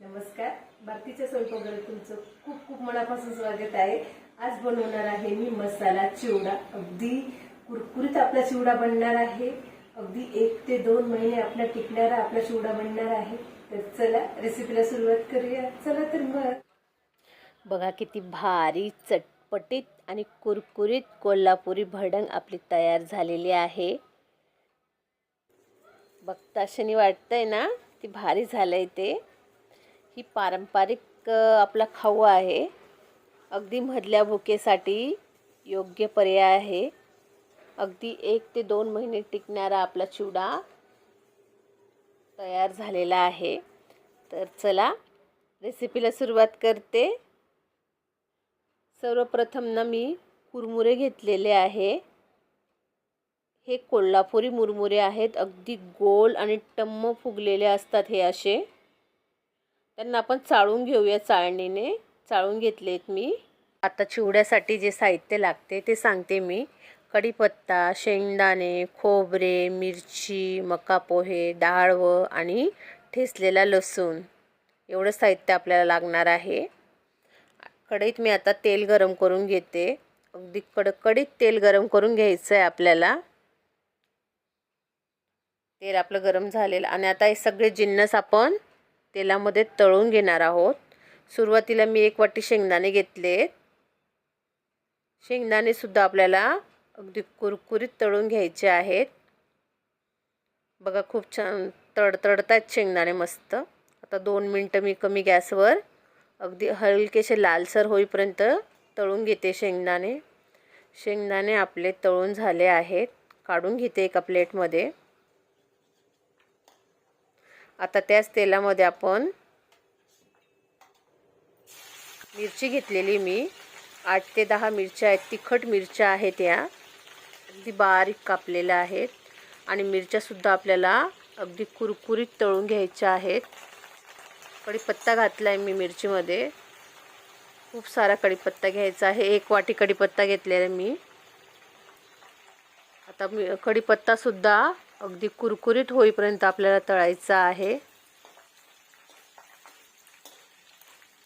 नमस्कार. भारतीच्या स्वयंपाकघरात तुमचं खूप खूप मनापासून स्वागत आहे. आज बनवणार आहे मी मसाला चिवडा. अगदी कुरकुरीत आपला चिवडा बनणार आहे. अगदी एक ते दोन महिने आपला टिकणारा आपला चिवडा बनणार आहे. तर चला रेसिपीला सुरुवात करूया. चला तर मग. बघा किती भारी चटपटीत आणि कुरकुरीत कोल्हापुरी भडंग आपली तयार झालेली आहे. बघता वाटतंय ना? ती भारी झालंय ते. ही पारंपरिक आपला खाऊ आहे. अगदी मधल्या भुकेसाठी योग्य पर्याय आहे. अगदी एक ते दोन महिने टिकणारा आपला चिवडा तयार झालेला आहे. तर चला रेसिपीला सुरुवात करते. सर्वप्रथम ना मी कुरमुरे घेतलेले आहे. हे कोल्हापुरी मुरमुरे आहेत. अगदी गोल आणि टम्म फुगलेले असतात हे असे. त्यांना आपण चाळून घेऊया चाळणीने. चाळून घेतलेत मी. आता चिवड्यासाठी जे साहित्य लागते ते सांगते मी. कढीपत्ता शेंगदाणे खोबरे मिरची मका पोहे डाळवं आणि ठेसलेला लसूण. एवढं साहित्य आपल्याला लागणार आहे. कढईत मी आता तेल गरम करून घेते. अगदी कडकडीत तेल गरम करून घ्यायचं आहे आपल्याला. तेल आपलं गरम झालेलं आणि आता हे सगळे जिन्नस आपण तेलामध्ये तळून घेणार आहोत. सुरुवातीला मी एक वाटी शेंगदाणे घेतलेत. शेंगदाणेसुद्धा आपल्याला अगदी कुरकुरीत तळून घ्यायचे आहेत. बघा खूप छान तडतडत आहेत शेंगदाणे मस्त. आता दोन मिनटं मी कमी गॅसवर अगदी हलकेसे लालसर होईपर्यंत तळून घेते शेंगदाणे. शेंगदाणे आपले तळून झाले आहेत. काढून घेते एका प्लेटमध्ये. आता त्याच तेलामध्ये आपण मिरची घेतलेली मी. आठ ते दहा मिरच्या आहेत. तिखट मिरच्या आहेत या. अगदी बारीक कापलेल्या आहेत. आणि मिरच्यासुद्धा आपल्याला अगदी कुरकुरीत तळून घ्यायच्या आहेत. कढीपत्ता घातला आहे मी मिरचीमध्ये. खूप सारा कढीपत्ता घ्यायचा आहे. एक वाटी कढीपत्ता घेतलेला आहे मी. आता मी कढीपत्तासुद्धा अगदी कुरकुरीत होईपर्यंत आपल्याला तळायचा आहे.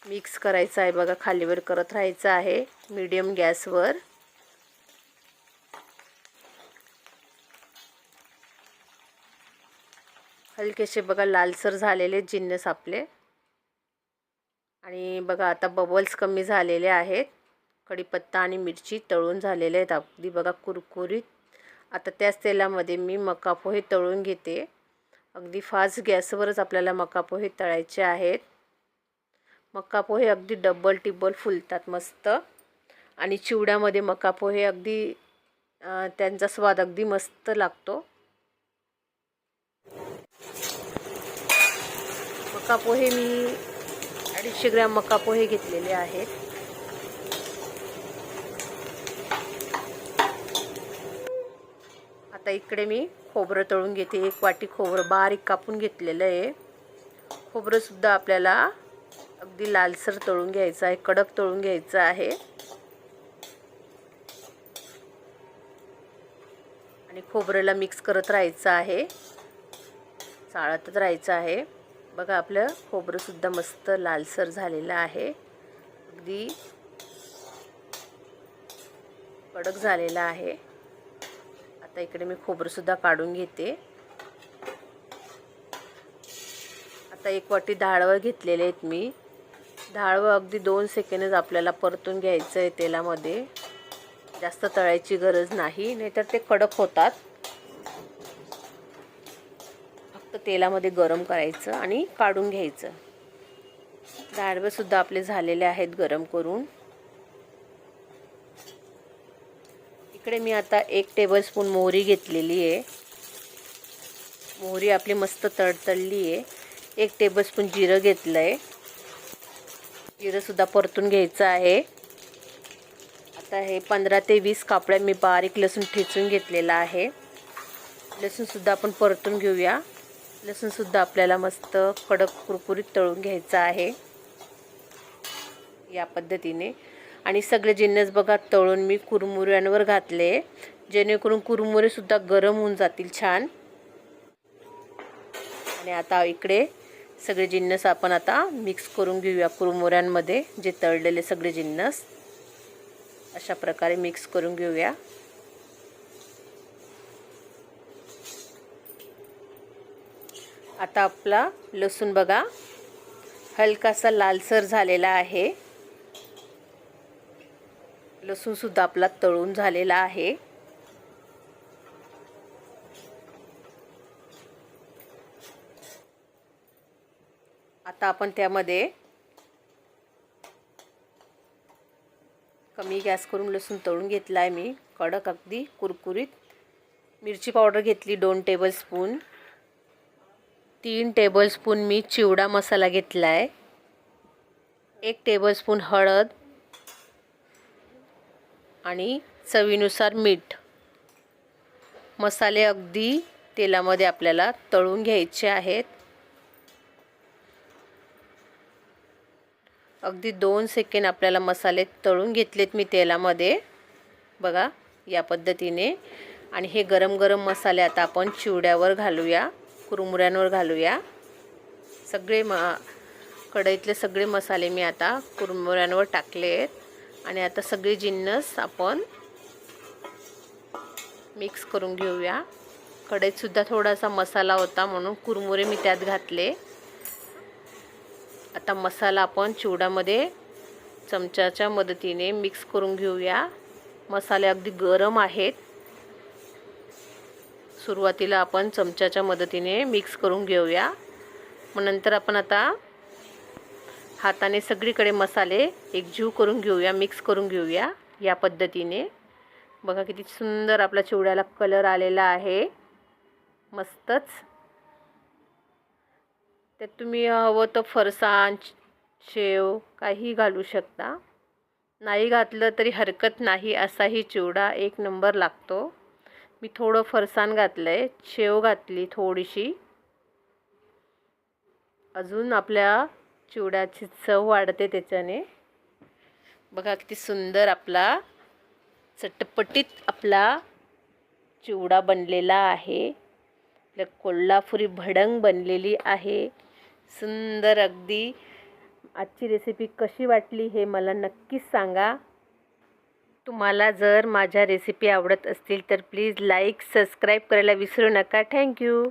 मिक्स करायचं आहे बघा खालीवर करत राहायचं आहे मीडियम गॅसवर. हलकेसे बघा लालसर झालेले जिन्नस आपले. आणि बघा आता बबल्स कमी झालेले आहेत. कढीपत्ता आणि मिरची तळून झालेले आहेत. अगदी बघा कुरकुरीत आता त्याच तेलामध्ये मी मका पोहे तळून घेते. अगदी फास्ट गॅसवरच आपल्याला मका पोहे तळायचे आहेत. मका पोहे अगदी डबल टिब्बल फुलतात मस्त. आणि चिवड्यामध्ये मका पोहे अगदी त्यांचा स्वाद अगदी मस्त लागतो. मका पोहे मी अडीचशे ग्रॅम मका पोहे घेतलेले आहेत. आता इकडे मी खोबरं तळून घेते. एक वाटी खोबरं बारीक कापून घेतलेलं आहे. खोबरंसुद्धा आपल्याला अगदी लालसर तळून घ्यायचं आहे. कडक तळून घ्यायचं आहे. आणि खोबऱ्याला मिक्स करत राहायचं आहे. चाळतच राहायचं आहे. बघा आपलं खोबरंसुद्धा मस्त लालसर झालेलं आहे. अगदी कडक झालेलं आहे. आता इकडे मी खोबरंसुद्धा काढून घेते. आता एक वाटी डाळवं घेतलेले आहेत मी. डाळवं अगदी दोन सेकंडच आपल्याला परतून घ्यायचं आहे तेलामध्ये. जास्त तळायची गरज नाही नाहीतर ते कडक होतात. फक्त तेलामध्ये गरम करायचं आणि काढून घ्यायचं. डाळवंसुद्धा आपले झालेले आहेत गरम करून. इकडे मी आता एक टेबलस्पून मोहरी घेतलेली आहे. मोहरी आपली मस्त तडतडली आहे. एक टेबलस्पून जिरं घेतलं आहे जिरंसुद्धा परतून घ्यायचं आहे. आता हे पंधरा ते वीस कापड्या मी बारीक लसूण ठेचून घेतलेला आहे. लसूणसुद्धा आपण परतून घेऊया. लसूणसुद्धा आपल्याला मस्त कडक कुरकुरीत तळून घ्यायचं आहे. या पद्धतीने. आणि सगळे जिन्नस बघा तळून मी कुरमुऱ्यांवर घातले. जेणेकरून कुरमुरेसुद्धा गरम होऊन जातील छान. आणि आता इकडे सगळे जिन्नस आपण आता मिक्स करून घेऊया कुरमुऱ्यांमध्ये जे तळलेले सगळे जिन्नस. अशा प्रकारे मिक्स करून घेऊया. आता आपला लसूण बघा हलकासा लालसर झालेला आहे. लसूणसुद्धा आपला तळून झालेला आहे. आता आपण त्यामध्ये कमी गॅस करून लसूण तळून घेतला आहे मी. कडक अगदी कुरकुरीत. मिरची पावडर घेतली दोन टेबलस्पून तीन टेबलस्पून मी चिवडा मसाला घेतला आहे एक टेबलस्पून हळद. आणि चवीनुसार मीठ. मसाले अगदी तेलामध्ये आपल्याला तळून घ्यायचे आहेत. अगदी दोन सेकंड आपल्याला मसाले तळून घेतलेत मी तेलामध्ये. बघा या पद्धतीने. आणि हे गरम गरम मसाले आता आपण चिवड्यावर घालूया कुरमुऱ्यांवर घालूया. सगळे म कढईतले सगळे मसाले मी आता कुरमुऱ्यांवर टाकले आहेत आणि आता सगळे जिन्नस आपण मिक्स करून घेऊया. कढईतसुद्धा थोडासा मसाला होता म्हणून कुरमुरे मी त्यात घातले. आता मसाला आपण चिवडामध्ये चमच्याच्या मदतीने मिक्स करून घेऊया. मसाले अगदी गरम आहेत. सुरुवातीला आपण चमच्याच्या मदतीने मिक्स करून घेऊया. मग नंतर आपण आता हाताने सगळीकडे मसाले एकजीव करून घेऊया मिक्स करून घेऊया या पद्धतीने. बघा किती सुंदर आपला चिवड्याला कलर आलेला आहे. मस्तच. त्यात तुम्ही हवं तर फरसाण शेव काही घालू शकता. नाही घातलं तरी हरकत नाही असाही चिवडा एक नंबर लागतो. मी थोडं फरसाण घातलं आहे शेव घातली थोडीशी. अजून आपल्या चिवडाची चव वाढते त्याच्याने. बघा किती सुंदर आपला चटपटीत आपला चिवडा बनलेला आहे. आपल्या कोल्हापुरी भडंग बनलेली आहे. सुंदर अगदी. आजची रेसिपी कशी वाटली हे मला नक्कीच सांगा. तुम्हाला जर माझ्या रेसिपी आवडत असतील तर प्लीज लाईक सबस्क्राईब करायला विसरू नका. थँक्यू